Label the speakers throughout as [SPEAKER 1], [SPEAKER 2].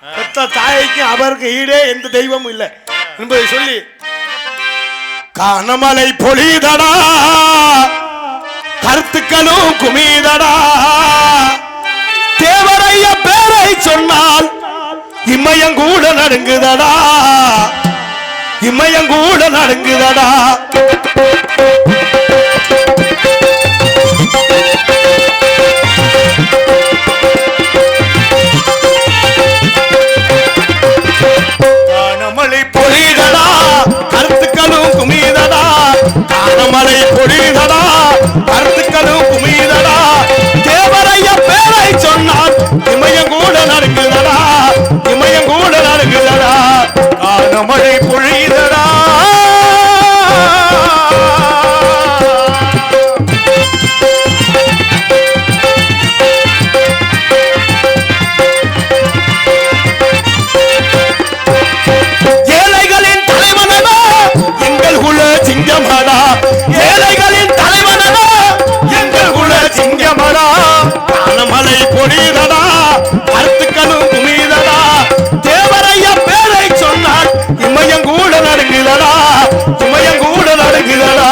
[SPEAKER 1] பெத்த தாய்க்கு அவருக்கு ஈடே எந்த தெய்வமும் இல்லை. என்பதை சொல்லி காணமலை பொழிதடா கருத்துக்களும் குமிதடா. தேவரைய பேரை சொன்னால் இமயங்கூட நடுங்குதடா. இமயங்கூட நடுங்குதடா. காணமலை பொழிதடா கருத்துக்களும் குமிதடா. தேவரைய பேரை சொன்னால் இமயம் கூட நடுங்குதடா இமயம் கூட காணமலை பொழிதடா கருத்துக்களும் குமிதடா தேவரைய பேரை சொன்னால் இமயங்கூட நடுங்குதடா இமயங்கூட பசு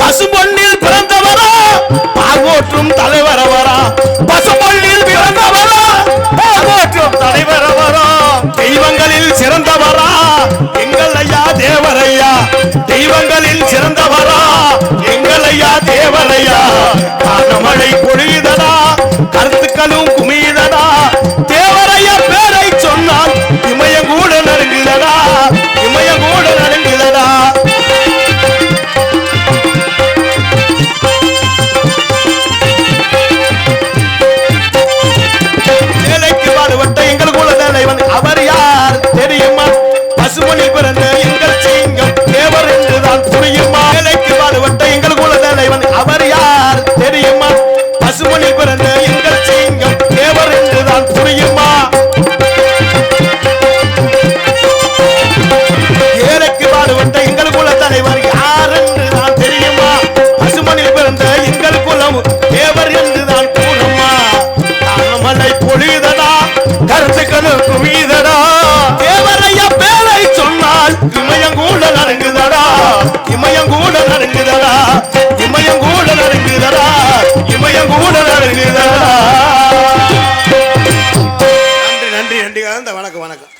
[SPEAKER 1] பசுபொன்னில் பிறந்தவரா? பார்வோற்றும் தலைவரவரா? பசு மக்களும் குமிததா தேவரைய பேரை சொன்னால் இமய கூட நடுங்கிலடா இமய கூட நடுங்கிலடா வேலைக்கு பாடுபட்ட எங்கள் கூட தலைவன் அவர் யார் தெரியுமா? பசுமணி பிறந்த எங்கள் சிங்கம் தேவர் என்றுதான் புரியுமா? வேலைக்கு பாடுபட்ட எங்கள் கூட தலைவன் அவர் யார் தெரியுமா? பசுமணி பிறந்த எங்கள் பொழிதடா
[SPEAKER 2] கருத்துக்களும் குவிதடா
[SPEAKER 1] தேவரைய பேரை சொன்னால் இமயங்கூட நடங்குதடா. இமயங்கூட நடுங்குதடா. நடங்குதடா நடுங்குதடா. இமயங்கூட நடங்குதடா. நன்றி நன்றி நன்றி. வணக்கம் வணக்கம்.